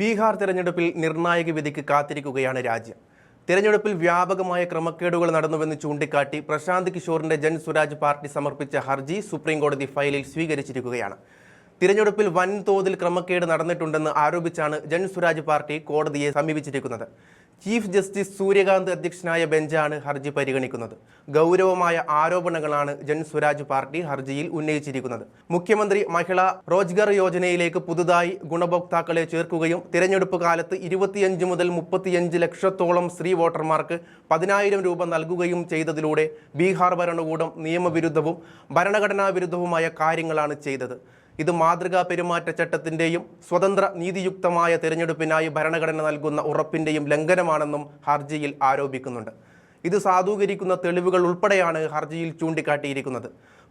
ബീഹാർ തിരഞ്ഞെടുപ്പിൽ നിർണായക വിധിക്ക് കാത്തിരിക്കുകയാണ് രാജ്യം. തിരഞ്ഞെടുപ്പിൽ വ്യാപകമായ ക്രമക്കേടുകൾ നടന്നുവെന്ന് ചൂണ്ടിക്കാട്ടി പ്രശാന്ത് കിഷോറിന്റെ ജൻ സ്വരാജ് പാർട്ടി സമർപ്പിച്ച ഹർജി സുപ്രീംകോടതി ഫയലിൽ സ്വീകരിച്ചിരിക്കുകയാണ്. തിരഞ്ഞെടുപ്പിൽ വൻതോതിൽ ക്രമക്കേട് നടന്നിട്ടുണ്ടെന്ന് ആരോപിച്ചാണ് ജൻ സ്വരാജ് പാർട്ടി കോടതിയെ സമീപിച്ചിരിക്കുന്നത്. ചീഫ് ജസ്റ്റിസ് സൂര്യകാന്ത് അധ്യക്ഷനായ ബെഞ്ചാണ് ഹർജി പരിഗണിക്കുന്നത്. ഗൗരവമായ ആരോപണങ്ങളാണ് ജൻ സ്വരാജ് പാർട്ടി ഹർജിയിൽ ഉന്നയിച്ചിരിക്കുന്നത്. മുഖ്യമന്ത്രി മഹിളാ റോജ്ഗർ യോജനയിലേക്ക് പുതുതായി ഗുണഭോക്താക്കളെ ചേർക്കുകയും തിരഞ്ഞെടുപ്പ് കാലത്ത് ഇരുപത്തിയഞ്ച് മുതൽ മുപ്പത്തിയഞ്ച് ലക്ഷത്തോളം സ്ത്രീ വോട്ടർമാർക്ക് പതിനായിരം രൂപ നൽകുകയും ചെയ്തതിലൂടെ ബീഹാർ ഭരണകൂടം നിയമവിരുദ്ധവും ഭരണഘടനാ വിരുദ്ധവുമായ കാര്യങ്ങളാണ് ചെയ്തത്. ഇത് മാതൃകാ പെരുമാറ്റച്ചട്ടത്തിന്റെയും സ്വതന്ത്ര നീതിയുക്തമായ തിരഞ്ഞെടുപ്പിനായി ഭരണഘടന നൽകുന്ന ഉറപ്പിന്റെയും ലംഘനമാണെന്നും ഹർജിയിൽ ആരോപിക്കുന്നുണ്ട്. ഇത് സാധൂകരിക്കുന്ന തെളിവുകൾ ഉൾപ്പെടെയാണ് ഹർജിയിൽ ചൂണ്ടിക്കാട്ടിയിരിക്കുന്നത്.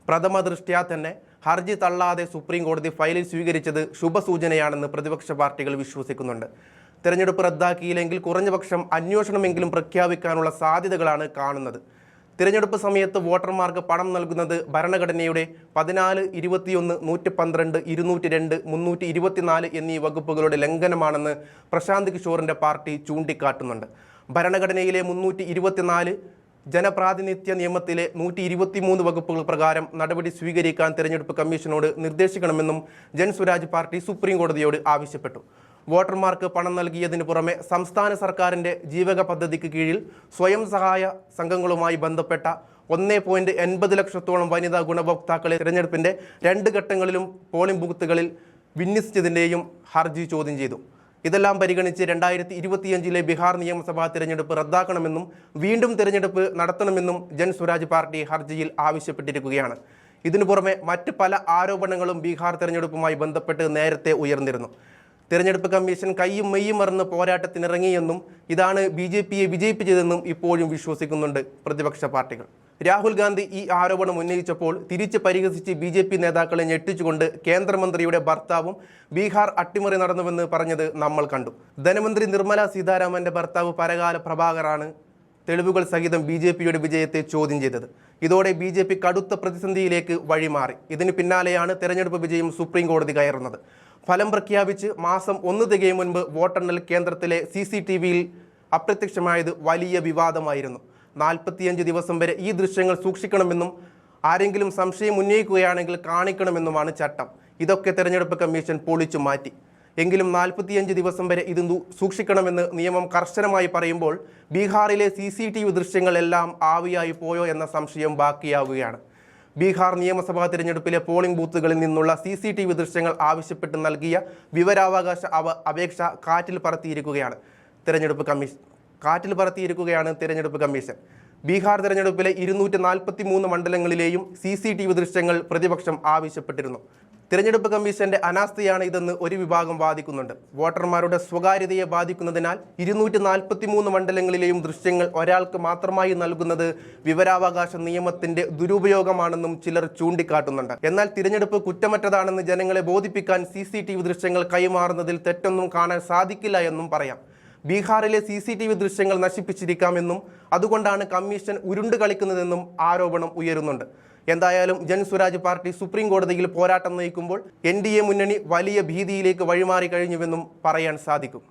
പ്രഥമ ദൃഷ്ട്യാ തന്നെ ഹർജി തള്ളാതെ സുപ്രീം കോടതി ഫയലിൽ സ്വീകരിച്ചത് ശുഭസൂചനയാണെന്ന് പ്രതിപക്ഷ പാർട്ടികൾ വിശ്വസിക്കുന്നുണ്ട്. തെരഞ്ഞെടുപ്പ് റദ്ദാക്കിയില്ലെങ്കിൽ കുറഞ്ഞപക്ഷം അന്വേഷണമെങ്കിലും പ്രഖ്യാപിക്കാനുള്ള സാധ്യതകളാണ് കാണുന്നത്. തിരഞ്ഞെടുപ്പ് സമയത്ത് വോട്ടർമാർക്ക് പണം നൽകുന്നത് ഭരണഘടനയുടെ പതിനാല് ഇരുപത്തിയൊന്ന് നൂറ്റി പന്ത്രണ്ട് ഇരുന്നൂറ്റി രണ്ട് മുന്നൂറ്റി ഇരുപത്തിനാല് എന്നീ വകുപ്പുകളുടെ ലംഘനമാണെന്ന് പ്രശാന്ത് കിഷോറിന്റെ പാർട്ടി ചൂണ്ടിക്കാട്ടുന്നുണ്ട്. ഭരണഘടനയിലെ മുന്നൂറ്റി ഇരുപത്തിനാല് ജനപ്രാതിനിധ്യ നിയമത്തിലെ നൂറ്റി ഇരുപത്തിമൂന്ന് വകുപ്പുകൾ പ്രകാരം നടപടി സ്വീകരിക്കാൻ തിരഞ്ഞെടുപ്പ് കമ്മീഷനോട് നിർദ്ദേശിക്കണമെന്നും ജൻ സ്വരാജ് പാർട്ടി സുപ്രീം കോടതിയോട് ആവശ്യപ്പെട്ടു. വോട്ടർമാർക്ക് പണം നൽകിയതിനു പുറമെ സംസ്ഥാന സർക്കാരിന്റെ ജീവക പദ്ധതിക്ക് കീഴിൽ സ്വയം സഹായ സംഘങ്ങളുമായി ബന്ധപ്പെട്ട ഒന്നേ പോയിന്റ് എൺപത് ലക്ഷത്തോളം വനിതാ ഗുണഭോക്താക്കളെ തിരഞ്ഞെടുപ്പിന്റെ രണ്ട് ഘട്ടങ്ങളിലും പോളിംഗ് ബൂത്തുകളിൽ വിന്യസിച്ചതിന്റെയും ഹർജി ചോദ്യം ചെയ്തു. ഇതെല്ലാം പരിഗണിച്ച് രണ്ടായിരത്തി ഇരുപത്തിയഞ്ചിലെ ബീഹാർ നിയമസഭാ തിരഞ്ഞെടുപ്പ് റദ്ദാക്കണമെന്നും വീണ്ടും തിരഞ്ഞെടുപ്പ് നടത്തണമെന്നും ജൻ സ്വരാജ് പാർട്ടി ഹർജിയിൽ ആവശ്യപ്പെട്ടിരിക്കുകയാണ്. ഇതിനു പുറമെ മറ്റ് പല ആരോപണങ്ങളും ബീഹാർ തിരഞ്ഞെടുപ്പുമായി ബന്ധപ്പെട്ട് നേരത്തെ ഉയർന്നിരുന്നു. തിരഞ്ഞെടുപ്പ് കമ്മീഷൻ കൈയും മെയ്യും മറന്ന് പോരാട്ടത്തിനിറങ്ങിയെന്നും ഇതാണ് ബി ജെ പിയെ വിജയിപ്പിച്ചതെന്നും ഇപ്പോഴും വിശ്വസിക്കുന്നുണ്ട് പ്രതിപക്ഷ പാർട്ടികൾ. രാഹുൽ ഗാന്ധി ഈ ആരോപണം ഉന്നയിച്ചപ്പോൾ തിരിച്ച് പരിഹസിച്ച് ബി ജെ പി നേതാക്കളെ ഞെട്ടിച്ചുകൊണ്ട് കേന്ദ്രമന്ത്രിയുടെ ഭർത്താവും ബീഹാർ അട്ടിമറി നടന്നുവെന്ന് പറഞ്ഞത് നമ്മൾ കണ്ടു. ധനമന്ത്രി നിർമ്മല സീതാരാമന്റെ ഭർത്താവ് പരകാല പ്രഭാകറാണ് തെളിവുകൾ സഹിതം ബി ജെ പിയുടെ വിജയത്തെ ചോദ്യം ചെയ്തത്. ഇതോടെ ബി ജെ പി കടുത്ത പ്രതിസന്ധിയിലേക്ക് വഴിമാറി. ഇതിന് പിന്നാലെയാണ് തെരഞ്ഞെടുപ്പ് വിജയം സുപ്രീം കോടതി കയറുന്നത്. ഫലം പ്രഖ്യാപിച്ച് മാസം ഒന്ന് തികയും മുൻപ് വോട്ടെണ്ണൽ കേന്ദ്രത്തിലെ സി സി ടി വിയിൽ അപ്രത്യക്ഷമായത് വലിയ വിവാദമായിരുന്നു. നാൽപ്പത്തിയഞ്ച് ദിവസം വരെ ഈ ദൃശ്യങ്ങൾ സൂക്ഷിക്കണമെന്നും ആരെങ്കിലും സംശയം ഉന്നയിക്കുകയാണെങ്കിൽ കാണിക്കണമെന്നുമാണ് ചട്ടം. ഇതൊക്കെ തെരഞ്ഞെടുപ്പ് കമ്മീഷൻ പൊളിച്ചു മാറ്റി. എങ്കിലും നാൽപ്പത്തിയഞ്ച് ദിവസം വരെ ഇത് സൂക്ഷിക്കണമെന്ന് നിയമം കർശനമായി പറയുമ്പോൾ ബീഹാറിലെ സി ദൃശ്യങ്ങളെല്ലാം ആവിയായി പോയോ എന്ന സംശയം ബാക്കിയാവുകയാണ്. ബീഹാർ നിയമസഭാ തിരഞ്ഞെടുപ്പിലെ പോളിംഗ് ബൂത്തുകളിൽ നിന്നുള്ള സി സി ടി വി ദൃശ്യങ്ങൾ ആവശ്യപ്പെട്ട് നൽകിയ വിവരാവകാശ അവ അപേക്ഷ കാറ്റിൽ പറത്തിയിരിക്കുകയാണ്. തിരഞ്ഞെടുപ്പ് കമ്മീഷൻ കാറ്റിൽ പറത്തിയിരിക്കുകയാണ് തിരഞ്ഞെടുപ്പ് കമ്മീഷൻ. ബീഹാർ തിരഞ്ഞെടുപ്പിലെ ഇരുന്നൂറ്റി നാൽപ്പത്തി മൂന്ന് മണ്ഡലങ്ങളിലെയും സി സി ടി വി ദൃശ്യങ്ങൾ പ്രതിപക്ഷം ആവശ്യപ്പെട്ടിരുന്നു. തിരഞ്ഞെടുപ്പ് കമ്മീഷന്റെ അനാസ്ഥയാണ് ഇതെന്ന് ഒരു വിഭാഗം വാദിക്കുന്നുണ്ട്. വോട്ടർമാരുടെ സ്വകാര്യതയെ ബാധിക്കുന്നതിനാൽ ഇരുന്നൂറ്റി നാൽപ്പത്തി മൂന്ന് മണ്ഡലങ്ങളിലെയും ദൃശ്യങ്ങൾ ഒരാൾക്ക് മാത്രമായി നൽകുന്നത് വിവരാവകാശ നിയമത്തിന്റെ ദുരുപയോഗമാണെന്നും ചിലർ ചൂണ്ടിക്കാട്ടുന്നുണ്ട്. എന്നാൽ തിരഞ്ഞെടുപ്പ് കുറ്റമറ്റതാണെന്ന് ജനങ്ങളെ ബോധിപ്പിക്കാൻ സി ദൃശ്യങ്ങൾ കൈമാറുന്നതിൽ തെറ്റൊന്നും കാണാൻ സാധിക്കില്ല എന്നും പറയാം. ബീഹാറിലെ സി സി ടി വി ദൃശ്യങ്ങൾ നശിപ്പിച്ചിരിക്കാമെന്നും അതുകൊണ്ടാണ് കമ്മീഷൻ ഉരുണ്ട് കളിക്കുന്നതെന്നും ആരോപണം ഉയരുന്നുണ്ട്. എന്തായാലും ജൻ സ്വരാജ് പാർട്ടി സുപ്രീം കോടതിയിൽ പോരാട്ടം നയിക്കുമ്പോൾ എൻ മുന്നണി വലിയ ഭീതിയിലേക്ക് വഴിമാറി കഴിഞ്ഞുവെന്നും പറയാൻ സാധിക്കും.